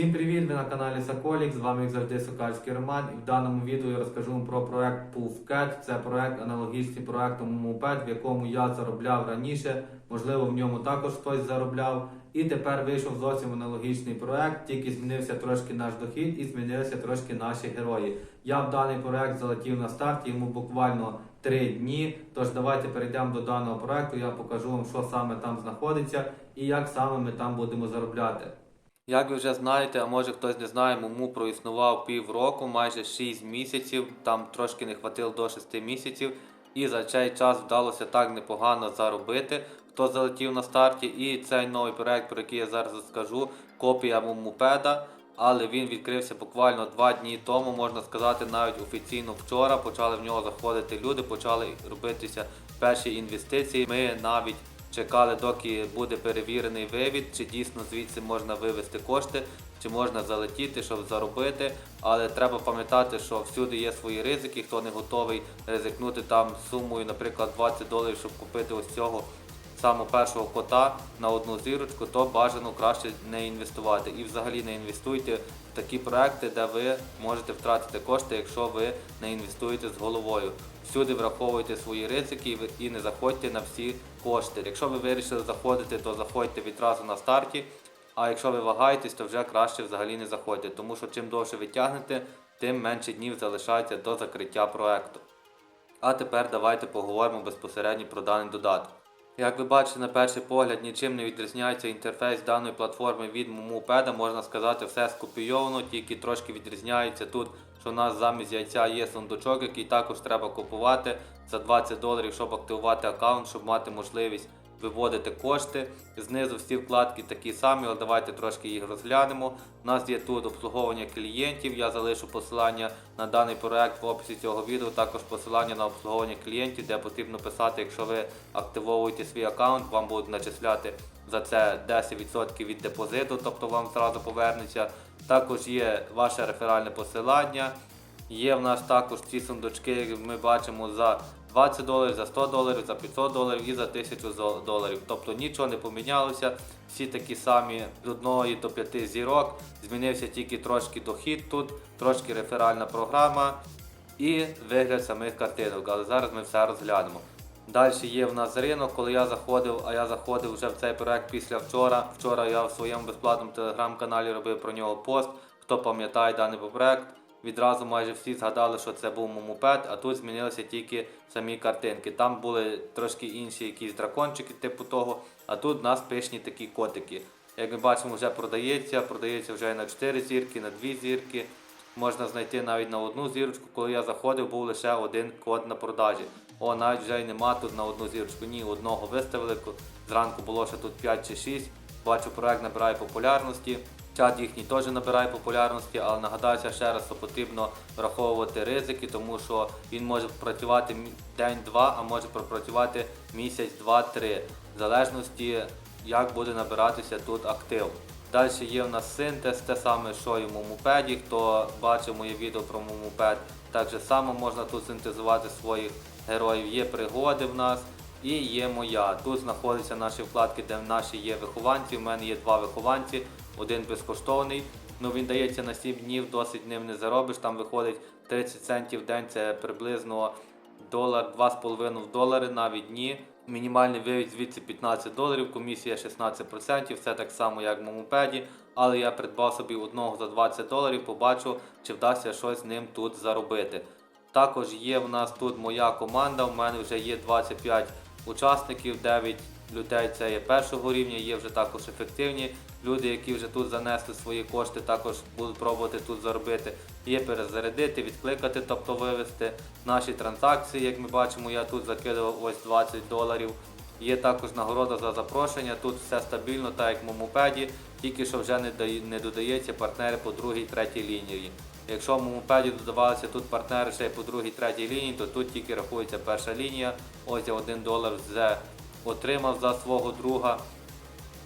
Всім привіт! Ви на каналі Соколік, з вами як завжди Сокальський Роман. І в даному відео я розкажу вам про проект PUFCAT. Це проект аналогічний проекту Мопед, в якому я заробляв раніше. Можливо, в ньому також хтось заробляв. І тепер вийшов зовсім аналогічний проект, тільки змінився трошки наш дохід і змінилися трошки наші герої. Я в даний проект залетів на старт, йому буквально 3 дні. Тож давайте перейдемо до даного проекту. Я покажу вам, що саме там знаходиться і як саме ми там будемо заробляти. Як ви вже знаєте, а може хтось не знає, Муму проіснував півроку, майже 6 місяців, там трошки не хватило до 6 місяців, і за цей час вдалося так непогано заробити, хто залетів на старті. І цей новий проект, про який я зараз розкажу, копія Мумупеда, але він відкрився буквально 2 дні тому, можна сказати, навіть офіційно вчора почали в нього заходити люди, почали робитися перші інвестиції. Ми навіть Чекали, доки буде перевірений вивід, чи дійсно звідси можна вивести кошти, чи можна залетіти, щоб заробити. Але треба пам'ятати, що всюди є свої ризики. Хто не готовий ризикнути там сумою, наприклад, 20 доларів, щоб купити ось цього самого першого кота на одну зірочку, то бажано краще не інвестувати. І взагалі не інвестуйте в такі проекти, де ви можете втратити кошти, якщо ви не інвестуєте з головою. Всюди враховуйте свої ризики і не заходьте на всі кошти. Якщо ви вирішили заходити, то заходьте відразу на старті. А якщо ви вагаєтесь, то вже краще взагалі не заходьте, тому що чим довше ви тягнете, тим менше днів залишається до закриття проекту. А тепер давайте поговоримо безпосередньо про даний додаток. Як ви бачите на перший погляд, нічим не відрізняється інтерфейс даної платформи від Мумупеда, можна сказати, все скопійовано, тільки трошки відрізняється тут, що у нас замість яйця є сундучок, який також треба купувати за 20 доларів, щоб активувати аккаунт, щоб мати можливість виводити кошти. Знизу всі вкладки такі самі, але давайте трошки їх розглянемо. У нас є тут обслуговування клієнтів. Я залишу посилання на даний проект в описі цього відео. Також посилання на обслуговування клієнтів, де потрібно писати, якщо ви активовуєте свій аккаунт, вам будуть начисляти за це 10% від депозиту, тобто вам зразу повернеться. Також є ваше реферальне посилання. Є в нас також ці сундучки, як ми бачимо, за 20 доларів, за 100 доларів, за 500 доларів і за 1000 доларів. Тобто нічого не помінялося, всі такі самі з 1 до 5 зірок. Змінився тільки трошки дохід тут, трошки реферальна програма і вигляд самих картинок. Але зараз ми все розглянемо. Далі є в нас ринок, коли я заходив, а я заходив вже в цей проект після вчора. Вчора я в своєму безплатному телеграм-каналі робив про нього пост. Хто пам'ятає даний проект, відразу майже всі згадали, що це був мопед, а тут змінилися тільки самі картинки. Там були трошки інші якісь дракончики, типу того, а тут у нас пишні такі котики. Як ми бачимо, вже продається, продається вже і на 4 зірки, на 2 зірки. Можна знайти навіть на одну зірочку. Коли я заходив, був лише один код на продажі. О, навіть вже й нема тут на одну зірочку. Ні, одного виставили. Зранку було ще тут 5 чи 6. Бачу, проект набирає популярності. Чат їхній теж набирає популярності, але нагадаюся ще раз, що потрібно враховувати ризики, тому що він може працювати день-два, а може пропрацювати місяць, два-три, в залежності, як буде набиратися тут актив. Далі є в нас синтез, те саме, що і в мопеді. Хто бачив моє відео про мопед, так само можна тут синтезувати своїх героїв. Є пригоди в нас і є моя. Тут знаходяться наші вкладки, де наші є вихованці. У мене є два вихованці, один безкоштовний. Ну він дається на 7 днів, досить ним не заробиш. Там виходить 30 центів в день, це приблизно долар, 2,5 долари навіть дні. Мінімальний вивід звідси 15 доларів, комісія 16%, все так само, як в мопеді. Але я придбав собі одного за 20 доларів, побачу, чи вдасться щось з ним тут заробити. Також є в нас тут моя команда, у мене вже є 25 учасників, 9 людей це є першого рівня, є вже також ефективні люди, які вже тут занесли свої кошти, також будуть пробувати тут заробити. Є перезарядити, відкликати, тобто вивести наші транзакції. Як ми бачимо, я тут закидував ось 20 доларів. Є також нагорода за запрошення. Тут все стабільно, так як в мопеді, тільки що вже не, додається партнери по другій, третій лінії. Якщо в мопеді додавалися тут партнери ще по другій, третій лінії, то тут тільки рахується перша лінія. Ось я 1 долар вже отримав за свого друга.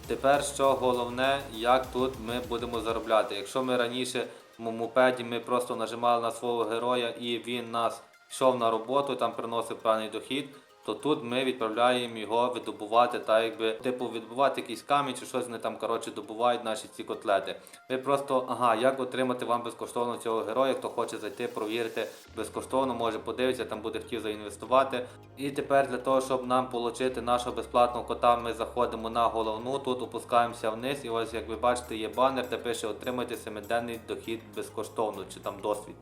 Тепер що головне, як тут ми будемо заробляти. Якщо ми раніше в мопеді ми просто нажимали на свого героя і він нас йшов на роботу, там приносив певний дохід, то тут ми відправляємо його видобувати, та якби типу відбувати якийсь камінь чи щось вони там коротше добувають наші ці котлети. Ви просто ага, як отримати вам безкоштовно цього героя, хто хоче зайти, провірити безкоштовно, може подивитися, там буде хотів заінвестувати. І тепер для того, щоб нам отримати нашого безплатного кота, ми заходимо на головну, тут опускаємося вниз, і ось як ви бачите, є банер, де пише отримайте семиденний дохід безкоштовно чи там досвід.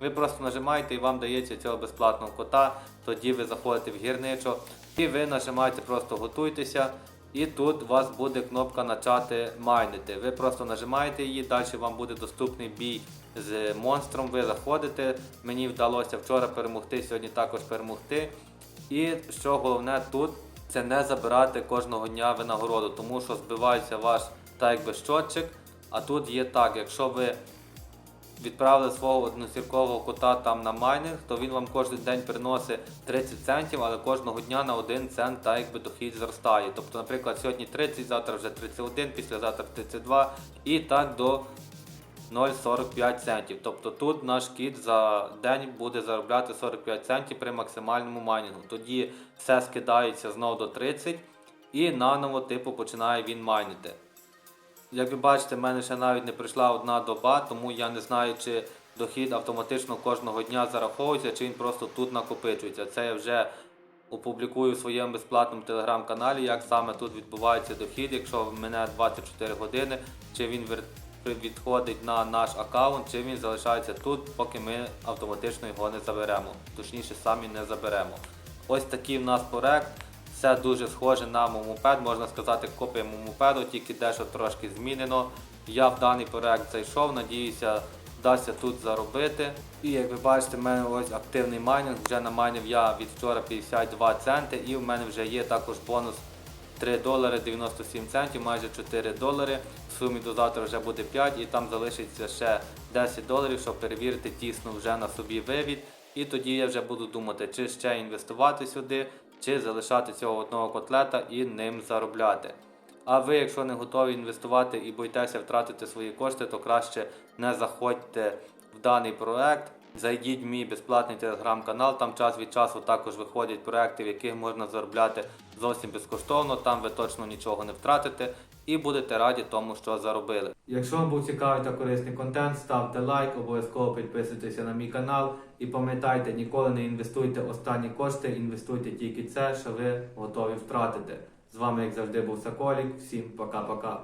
Ви просто нажимаєте і вам дається цього безплатного кота. Тоді ви заходите в гірничо і ви нажимаєте просто готуйтеся. І тут у вас буде кнопка начати майнити. Ви просто нажимаєте її, далі вам буде доступний бій з монстром. Ви заходите. Мені вдалося вчора перемогти, сьогодні також перемогти. І що головне тут, це не забирати кожного дня винагороду, тому що збивається ваш так якби щотчик. А тут є так, якщо ви відправили свого односіркового кота там на майнинг, то він вам кожен день приносить 30 центів, але кожного дня на 1 цент так якби дохід зростає. Тобто, наприклад, сьогодні 30, завтра вже 31, післязавтра 32 і так до 0,45 центів. Тобто тут наш кіт за день буде заробляти 45 центів при максимальному майнінгу. Тоді все скидається знову до 30 і наново типу починає він майнити. Як ви бачите, в мене ще навіть не прийшла одна доба, тому я не знаю, чи дохід автоматично кожного дня зараховується, чи він просто тут накопичується. Це я вже опублікую в своєму безплатному телеграм-каналі, як саме тут відбувається дохід, якщо в мене 24 години, чи він відходить на наш аккаунт, чи він залишається тут, поки ми автоматично його не заберемо. Точніше, самі не заберемо. Ось такий в нас проект. Все дуже схоже на мопед, можна сказати, копія мопеду, тільки дещо трошки змінено. Я в даний проект зайшов, надіюся, вдасться тут заробити. І як ви бачите, в мене ось активний майнінг. Вже намайнив я від вчора 52 центи, і в мене вже є також бонус 3 долари 97 центів, майже 4 долари. В сумі до завтра вже буде 5 і там залишиться ще 10 доларів, щоб перевірити тісно вже на собі вивід. І тоді я вже буду думати, чи ще інвестувати сюди, чи залишати цього одного котлета і ним заробляти. А ви, якщо не готові інвестувати і боїтеся втратити свої кошти, то краще не заходьте в даний проект. Зайдіть в мій безплатний телеграм-канал, там час від часу також виходять проекти, в яких можна заробляти зовсім безкоштовно, там ви точно нічого не втратите і будете раді тому, що заробили. Якщо вам був цікавий та корисний контент, ставте лайк, обов'язково підписуйтеся на мій канал і пам'ятайте, ніколи не інвестуйте останні кошти, інвестуйте тільки це, що ви готові втратити. З вами, як завжди, був Соколік. Всім пока-пока.